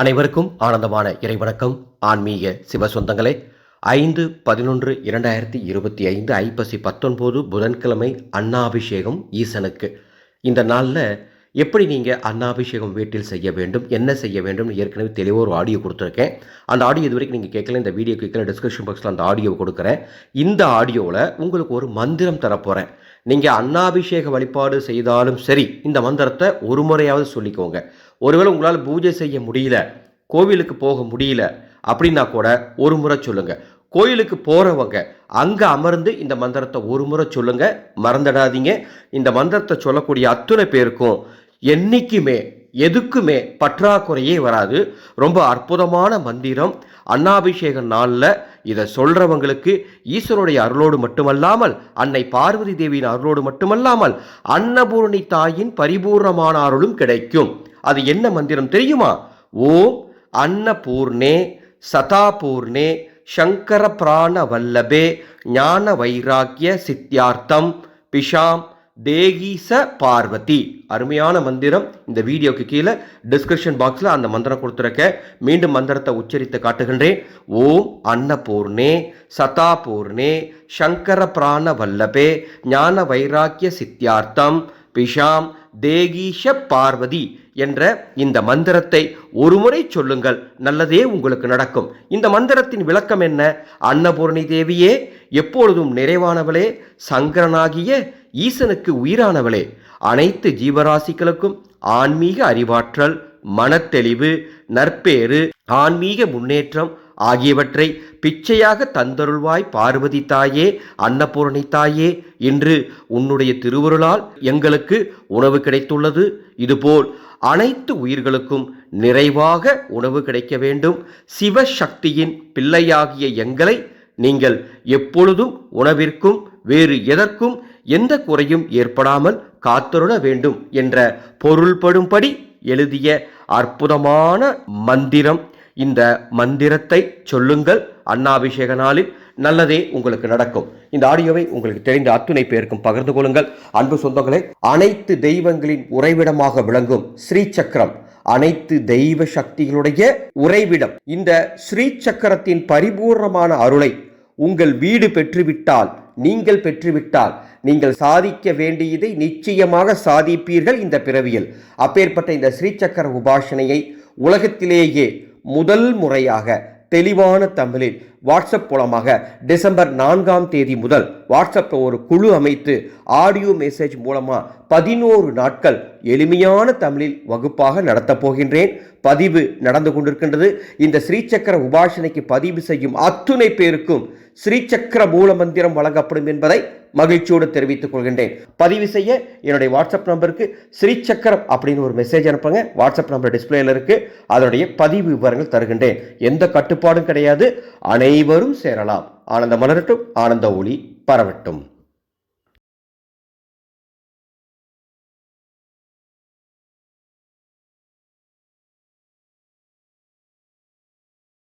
அனைவருக்கும் ஆனந்தமான இறைவணக்கம். ஆன்மீக சிவ சொந்தங்களே ஐந்து பதினொன்று இரண்டாயிரத்தி இருபத்தி ஐந்து ஐப்பசி பத்தொன்பது புதன்கிழமை அன்னாபிஷேகம் ஈசனுக்கு. இந்த நாளில் எப்படி நீங்கள் அன்னாபிஷேகம் வீட்டில் செய்ய வேண்டும் என்ன செய்ய வேண்டும் ஏற்கனவே தெளிவாக ஒரு ஆடியோ கொடுத்துருக்கேன். அந்த ஆடியோ இது வரைக்கும் நீங்கள் கேட்கல இந்த வீடியோ கேட்கல டிஸ்கிரிப்ஷன் பாக்ஸில் அந்த ஆடியோ கொடுக்குறேன். இந்த ஆடியோவில் உங்களுக்கு ஒரு மந்திரம் தரப்போகிறேன் நீங்கள் அன்னாபிஷேக வழிபாடு செய்தாலும் சரி இந்த மந்திரத்தை ஒரு முறையாவது சொல்லிக்கோங்க. ஒருவேளை உங்களால் பூஜை செய்ய முடியல கோவிலுக்கு போக முடியல அப்படின்னா கூட ஒரு முறை சொல்லுங்க. கோயிலுக்கு போகிறவங்க அங்கே அமர்ந்து இந்த மந்திரத்தை ஒரு முறை சொல்லுங்க மறந்துடாதீங்க. இந்த மந்திரத்தை சொல்லக்கூடிய அத்துணை பேருக்கும் என்னைக்குமே எதுக்குமே பற்றாக்குறையே வராது. ரொம்ப அற்புதமான மந்திரம். அன்னாபிஷேக நாளில் இதை சொல்கிறவங்களுக்கு ஈஸ்வருடைய அருளோடு மட்டுமல்லாமல் அன்னை பார்வதி தேவியின் அருளோடு மட்டுமல்லாமல் அன்னபூரணி தாயின் பரிபூர்ணமான அருளும் கிடைக்கும். அது என்ன மந்திரம் தெரியுமா? ஓம் அன்னபூர்ணே சதாபூர்ணே சங்கர பிராண வல்லபே ஞான வைராக்கிய சித்தியார்த்தம் பிஷாம் தேகீச பார்வதி. அருமையான மந்திரம். இந்த வீடியோக்கு கீழே டிஸ்கிரிப்ஷன் பாக்ஸில் அந்த மந்திரம் கொடுத்துருக்க. மீண்டும் மந்திரத்தை உச்சரித்து காட்டுகின்றேன். ஓம் அன்னபூர்ணே சதாபூர்ணே சங்கர பிராண வல்லபே ஞான வைராக்கிய சித்தியார்த்தம் பிஷாம் தேகீஷ பார்வதி என்ற இந்த மந்திரத்தை ஒருமுறை சொல்லுங்கள். நல்லதே உங்களுக்கு நடக்கும். இந்த மந்திரத்தின் விளக்கம் என்ன? அன்னபூர்ணி தேவியே எப்பொழுதும் நிறைவானவளே சங்கரனாகிய ஈசனுக்கு உயிரானவளே. அனைத்து ஜீவராசிகளுக்கும் ஆன்மீக அறிவாற்றல் மனத்தெளிவு நற்பேறு ஆன்மீக முன்னேற்றம் ஆகியவற்றை பிச்சையாக தந்தருள்வாய் பார்வதி தாயே அன்னபூரணி தாயே இன்று உன்னுடைய திருவருளால் எங்களுக்கு உணவு கிடைத்துள்ளது. இதுபோல் அனைத்து உயிர்களுக்கும் நிறைவாக உணவு கிடைக்க வேண்டும். சிவசக்தியின் பிள்ளையாகிய எங்களை நீங்கள் எப்பொழுதும் உணவிற்கும் வேறு எதற்கும் எந்த குறையும் ஏற்படாமல் காத்தருள வேண்டும் என்ற பொருள்படும்படி எழுதிய அற்புதமான மந்திரம் இந்த மந்திரத்தை சொல்லுங்கள். அன்னாபிஷேக நாளில் நல்லதே உங்களுக்கு நடக்கும். இந்த ஆடியோவை உங்களுக்கு தெரிந்த அத்துணை பேருக்கும் பகிர்ந்து கொள்ளுங்கள். அன்பு சொந்தங்களே அனைத்து தெய்வங்களின் உறைவிடமாக விளங்கும் ஸ்ரீ சக்கரம் அனைத்து தெய்வ சக்திகளுடைய உறைவிடம். இந்த ஸ்ரீ சக்கரத்தின் பரிபூர்ணமான அருளை உங்கள் வீடு பெற்றுவிட்டால் நீங்கள் பெற்றுவிட்டால் நீங்கள் சாதிக்க வேண்டியதை நிச்சயமாக சாதிப்பீர்கள் இந்த பிறவியில். அப்பேற்பட்ட இந்த ஸ்ரீசக்கர உபாசனையை உலகத்திலேயே முதல் முறையாக தெளிவான தமிழில் வாட்ஸ்அப் மூலமாக டிசம்பர் நான்காம் தேதி முதல் வாட்ஸ்அப்பில் ஒரு குழு அமைத்து ஆடியோ மெசேஜ் மூலமாக பதினோரு நாட்கள் எளிமையான தமிழில் வகுப்பாக நடத்தப் போகின்றேன். பதிவு நடந்து கொண்டிருக்கின்றது. இந்த ஸ்ரீசக்கர உபாசனைக்கு பதிவு செய்யும் அத்துணை பேருக்கும் ஸ்ரீசக்கர மூலமந்திரம் வழங்கப்படும் என்பதை மகிழ்ச்சியோடு தெரிவித்துக் கொள்கின்றேன். பதிவு செய்ய என்னுடைய வாட்ஸ்அப் நம்பருக்கு ஸ்ரீசக்கரம் அப்படின்னு ஒரு மெசேஜ் அனுப்புங்க. வாட்ஸ்அப் நம்பர் டிஸ்பிளேல இருக்கு. அதனுடைய பதிவு விவரங்கள் தருகின்றேன். எந்த கட்டுப்பாடும் கிடையாது. அனை அனைவரும் சேரலாம். ஆனந்த மலரட்டும் ஆனந்த ஒளி பரவட்டும்.